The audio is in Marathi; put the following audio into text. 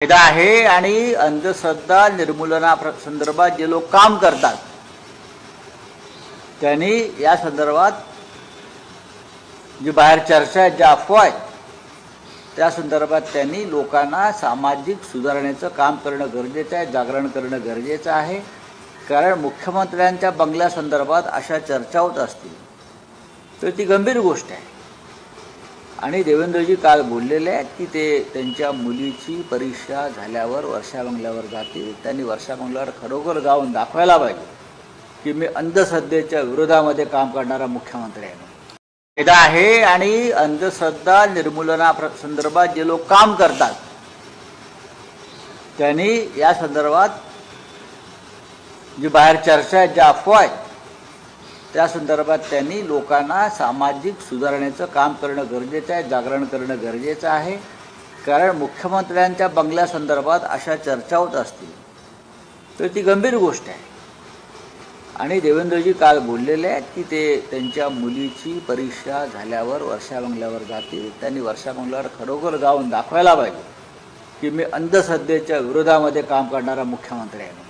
कायदा आहे आणि अंधश्रद्धा निर्मूलना प्र- संदर्भात जे लोक काम करतात त्यांनी या संदर्भात जी बाहेर चर्चा आहेत ज्या अफवा आहेत त्या संदर्भात त्यांनी लोकांना सामाजिक सुधारणेचं काम करणं गरजेचं आहे जागरण करणं गरजेचं आहे. कारण मुख्यमंत्र्यांच्या बंगल्यासंदर्भात अशा चर्चा होत असतील तर ती गंभीर गोष्ट आहे. आणि देवेंद्रजी काल बोललेले आहेत की ते त्यांच्या मुलीची परीक्षा झाल्यावर वर्षा बंगल्यावर जातील. त्यांनी वर्षा बंगल्यावर खरोखर जाऊन दाखवायला पाहिजे की मी अंधश्रद्धेच्या विरोधामध्ये काम करणारा मुख्यमंत्री आहे कायदा आहे आणि अंधश्रद्धा निर्मूलना प्र- संदर्भात जे लोक काम करतात त्यांनी या संदर्भात जी बाहेर चर्चा आहेत ज्या अफवा आहेत त्या संदर्भात त्यांनी लोकांना सामाजिक सुधारणेचं काम करणं गरजेचं आहे जागरण करणं गरजेचं आहे. कारण मुख्यमंत्र्यांच्या बंगल्यासंदर्भात अशा चर्चा होत असतील तर ती गंभीर गोष्ट आहे. आणि देवेंद्रजी काल बोललेले आहेत की ते त्यांच्या मुलीची परीक्षा झाल्यावर वर्षा बंगल्यावर जातील. त्यांनी वर्षा बंगल्यावर खरोखर जाऊन दाखवायला पाहिजे की मी अंधश्रद्धेच्या विरोधामध्ये काम करणारा मुख्यमंत्री आहे